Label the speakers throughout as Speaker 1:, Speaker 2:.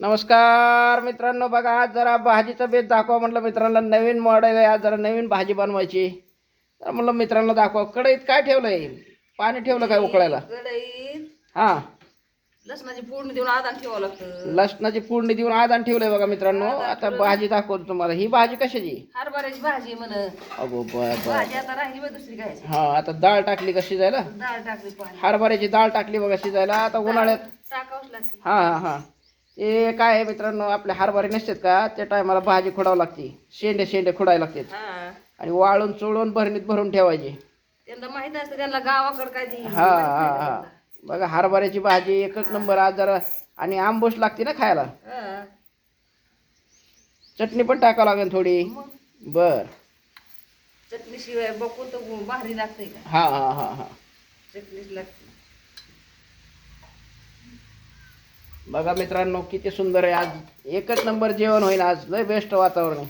Speaker 1: नमस्कार मित्रांनो बघा आज जरा भाजीचं बेत दाखवा म्हटलं मित्रांना नवीन मॉडेल आहे आज जरा नवीन भाजी बनवायची. तर म्हटलं मित्रांना दाखवा कढईत काय ठेवलंय? पाणी ठेवलं काय उकळायला? हा.
Speaker 2: लसणाची फोडणी देऊन आधार ठेवावं लागतं.
Speaker 1: लसणाची फोडणी देऊन आदान ठेवलंय बघा मित्रांनो आता भाजी दाखवतो तुम्हाला. ही भाजी कशाची?
Speaker 2: हरभऱ्याची भाजी म्हण.
Speaker 1: अगो बर
Speaker 2: भाजी आता राहिली दुसरी काय
Speaker 1: हा आता डाळ टाकली का शिजायला?
Speaker 2: डाळ टाकली पाणी.
Speaker 1: हरभऱ्याची डाळ टाकली बघा शिजायला. आता उन्हाळ्यात
Speaker 2: टाकावंच लागते.
Speaker 1: हा हा हा. ते काय आहे मित्रांनो आपले हरभरे नसतात का? त्या टायमाला भाजी खोडावं लागते. शेंडे शेंडे खोडायला लागतात.
Speaker 2: हा.
Speaker 1: आणि वाळून चोळून भरणीत भरून ठेवायची.
Speaker 2: त्यांना माहीत असतं त्यांना गावाकडे काय ती
Speaker 1: हा हा हा. बघा हरभऱ्याची भाजी एकच नंबर आज जरा आणि आंबूस लागते ना खायला.
Speaker 2: हा.
Speaker 1: चटणी पण टाकावं लागेल थोडी.
Speaker 2: मग?
Speaker 1: बर.
Speaker 2: चटणी शिवाय बघून तर भारी लागते का?
Speaker 1: हा हा हा हा.
Speaker 2: चटणीच लागते.
Speaker 1: बघा मित्रांनो किती सुंदर आहे. आज एकच नंबर जेवण होईल आज. लय बेस्ट वातावरण. आहे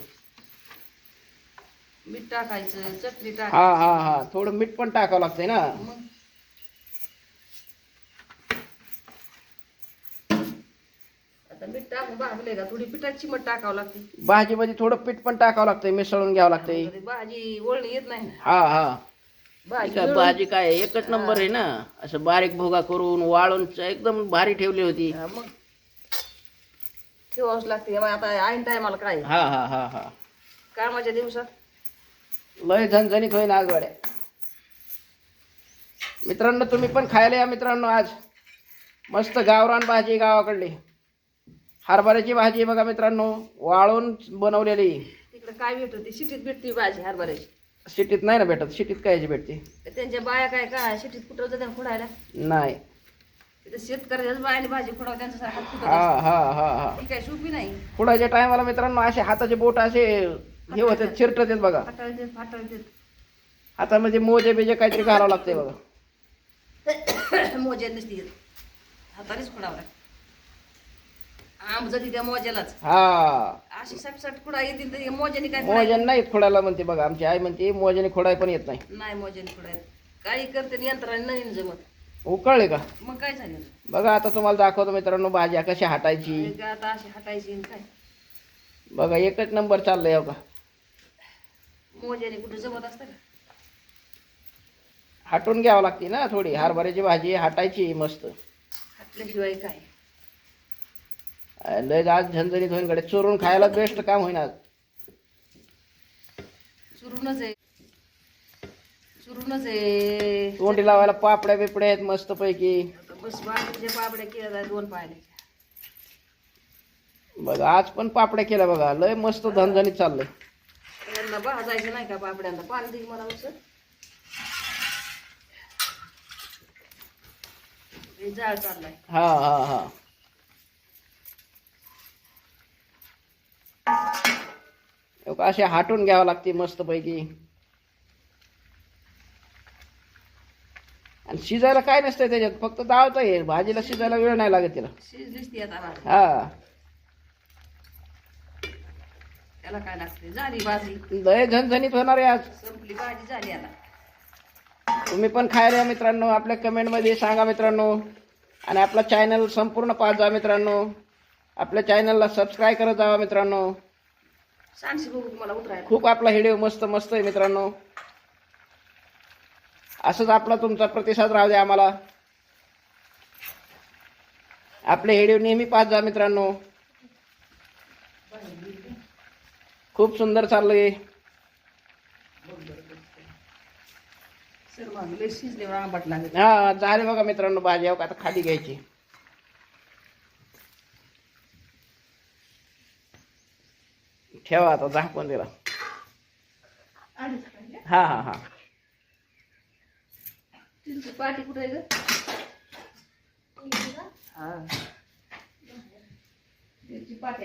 Speaker 2: मीठ टाकायचं चटणी टाक.
Speaker 1: हा हा हा. थोडं मीठ पण टाकावं लागतंय ना.
Speaker 2: मग. आता मीठ टाकून भाजले का? थोडी पिठाची टाकावं लागते.
Speaker 1: भाजीमध्ये थोडं पीठ पण टाकावं लागतंय मिसळून घ्यावं लागतंय.
Speaker 2: भाजी वळणी येत नाही ना.
Speaker 1: हा हा.
Speaker 2: भाजी
Speaker 1: काय भाजी काय? एकच नंबर आहे ना? असं बारीक भोगा करून वाळून एकदम भारी ठेवली होती.
Speaker 2: हा, मग. ठेवावंच लागते. मग आता ऐन टायमाला काय?
Speaker 1: हा हा हा हा.
Speaker 2: कामाच्या दिवसात?
Speaker 1: लय झणझणीत होईन आज मित्रांनो तुम्ही पण खायला या मित्रांनो आज. मस्त गावरान भाजी गावाकडली. हरभऱ्याची भाजी बघा मित्रांनो. वाळून बनवलेली.
Speaker 2: तिकडे काय भेटते? शिटीत भेटते भाजी हरभऱ्याची.
Speaker 1: सिटीत नाही ना भेटत सिटीत कायची भेटते?
Speaker 2: तर त्यांच्या बाया काय काय शिटीत कुठं जातात खुडायला?
Speaker 1: नाही.
Speaker 2: तिथं शेतकऱ्याच्याच बायाने भाजी खुडावं
Speaker 1: हा हा हा हा.
Speaker 2: काय सोपी नाही.
Speaker 1: पुढाच्या टायमाला मित्रांनो असे हाताचे बोट असे हे होते बघा.
Speaker 2: फाटाळते फाटाळते
Speaker 1: हातामध्ये मोजे बिजे काहीतरी घालावं लागतंय बघा.
Speaker 2: मोज्या नसती येत हातानेच खुडावं लागतं. जाती त्या मोज्यालाच.
Speaker 1: हा.
Speaker 2: अशी सटसट खुडा येतील तर मोज्याने काय
Speaker 1: मोजन नाही खोडायला म्हणते बघा आमची आई म्हणते मोजने खोडाय पण येत नाही.
Speaker 2: नाही मोज्याने खुडायला काही करते यंत्राने नाही जमत.
Speaker 1: उकळले का?
Speaker 2: मग काय झालं?
Speaker 1: बघा आता तुम्हाला दाखवतो मित्रांनो भाज्या कशी हाटायची.
Speaker 2: आणि काय आता अशी हटायची आणि काय?
Speaker 1: बघा एकच नंबर चाललंय हो का?
Speaker 2: मोज्याने कुठं जमत असतं का?
Speaker 1: हाटून घ्यावं लागते ना थोडी. हरभऱ्याची भाजी हाटायची मस्त.
Speaker 2: हटल्याशिवाय काय?
Speaker 1: लय आज झणझणीत होईन कडे चोरून खायला बेस्ट काम होईन. आज
Speaker 2: चुरूनच आहे. चुरूनच आहे.
Speaker 1: तोंडी लावायला पापड्या बिपड्या आहेत मस्त पैकी
Speaker 2: बस पापड्या केल्या दोन
Speaker 1: बघा आज पण पापड्या केल्या बघा. लय मस्त झणझणीत चाललंय.
Speaker 2: त्यांना भाजायचं नाही का पापड्यांना? पाणी दे मला उसं जाळ चाललाय.
Speaker 1: हा हा हा. का, असे हाटून घ्यावं लागते मस्त पैकी आणि शिजायला काय नसतंय त्याच्यात फक्त दावता येईल भाजीला शिजायला वेळ नाही लागत तिला.
Speaker 2: आता
Speaker 1: हा.
Speaker 2: त्याला काय लागते? झाली भाजी.
Speaker 1: लय झणझणीत होणार आहे आज.
Speaker 2: संपली भाजी झाली आता.
Speaker 1: तुम्ही पण खायला मित्रांनो. आपल्या कमेंटमध्ये सांगा मित्रांनो. आणि आपला चॅनल संपूर्ण पाहत जा मित्रांनो. आपल्या चॅनलला सबस्क्राईब करत जावा मित्रांनो.
Speaker 2: सांगशी बघू तुम्हाला उतरायला.
Speaker 1: खूप आपला व्हिडिओ मस्त मस्त आहे मित्रांनो. असंच आपला तुमचा प्रतिसाद राहू द्या आम्हाला. आपले व्हिडिओ नेहमी पाहत जा मित्रांनो. खूप सुंदर चाललंय. हा झाले बघा मित्रांनो भाजी का आता खाली घ्यायची. ठेवा आता झाकून दिला. हा हा हा.
Speaker 2: पाठी कुठे हा. पाठी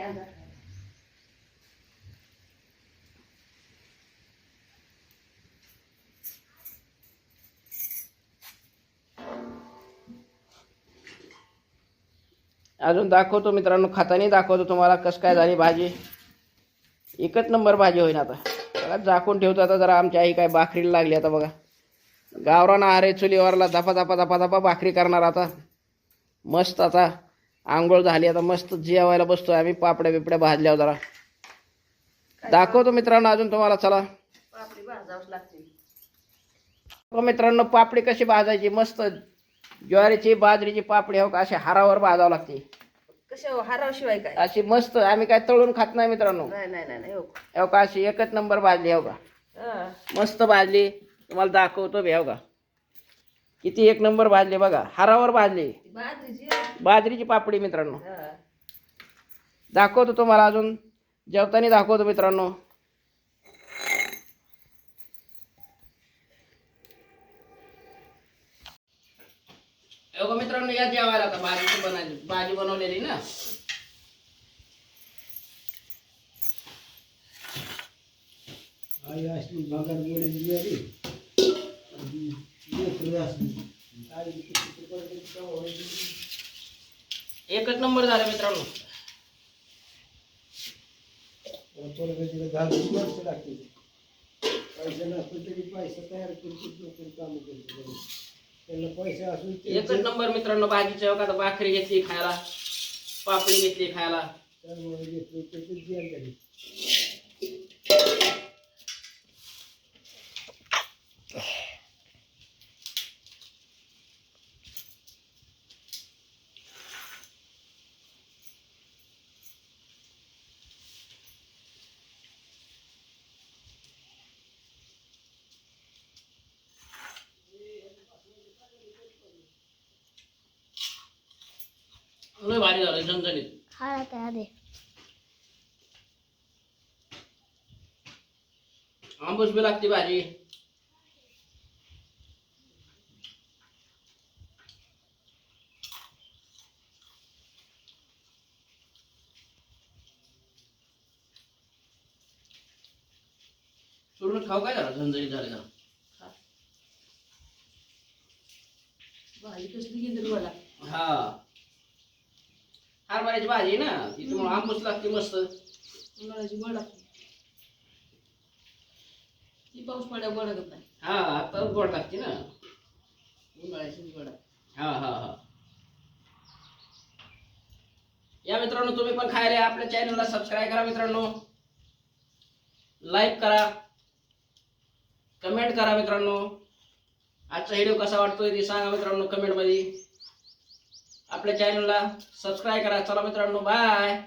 Speaker 1: अजून दाखवतो मित्रांनो खातानी दाखवतो तुम्हाला कसं काय झाली भाजी. एकच नंबर भाजी होईन आता. बघा झाकून ठेवतो आता जरा. आमची आई काय भाकरीला लागली आता बघा. गावरान आहे चुलीवरला धपा धपा धपा धपा भाकरी करणार आता. मस्त आता आंघोळ झाली. आता मस्त जेवायला बसतोय आम्ही. पापड्या बिपड्या भाजल्यावर जरा. दाखवतो मित्रांनो अजून तुम्हाला. चला.
Speaker 2: लागते
Speaker 1: हो मित्रांनो पापडी कशी भाजायची? मस्त ज्वारीची बाजरीची पापडी हो का? अशी हारावर भाजावं लागते.
Speaker 2: कशा हाराशिवाय काय?
Speaker 1: अशी मस्त आम्ही काय तळून खात नाही मित्रांनो.
Speaker 2: नाही नाही नाही नाही हो
Speaker 1: हो का अशी एकच नंबर भाजली हो का?
Speaker 2: हा.
Speaker 1: मस्त भाजली. तुम्हाला दाखवतो बी हो का? किती एक नंबर भाजली बघा. हारावर भाजली.
Speaker 2: ती बाजरीची? आहे.
Speaker 1: बाजरीची पापडी मित्रांनो.
Speaker 2: हा.
Speaker 1: दाखवतो तुम्हाला अजून. जेवताना दाखवतो मित्रांनो. का मित्रांनो या जेवायला आता भाजी बनवली भाजी बनवलेली ना.
Speaker 3: आई असली भागात तेव्हा व्हायची.
Speaker 1: एकच नंबर झाला मित्रांनो.
Speaker 3: लागते. पैसे नसतो तरी पैसा तयार लोक कामं करतो. त्यांना पैसे असून ते
Speaker 1: एकच नंबर मित्रांनो हो का आता भाकरी घेतली खायला पापडी घेतली खायला.
Speaker 3: त्यामुळे घेतलं त्याचे ज्ञान झाले.
Speaker 1: लय भारी झालं झणझणीत.
Speaker 4: हा त्या दे
Speaker 1: आंबूस बी लागते भाजी सोडून खाऊ काय झालं झणझणीत झाले का
Speaker 2: भाजी कसली गेली मला?
Speaker 1: हा. हरभऱ्याची भाजी ना तिच्यामुळे आंबूस लागते मस्त.
Speaker 2: उन्हाळ्याची गोड लागते. ती पाऊस पड्या गोड लागत नाही.
Speaker 1: हा आता गोड लागते ना.
Speaker 2: उन्हाळ्याची गोड
Speaker 1: हा हा हा. या मित्रांनो तुम्ही पण खायला आपल्या चॅनलला सबस्क्राईब करा मित्रांनो. लाईक करा. कमेंट करा मित्रांनो. आजचा व्हिडिओ कसा वाटतोय ते सांगा मित्रांनो कमेंटमध्ये आपल्या चॅनलला सबस्क्राईब करा. चला मित्रांनो बाय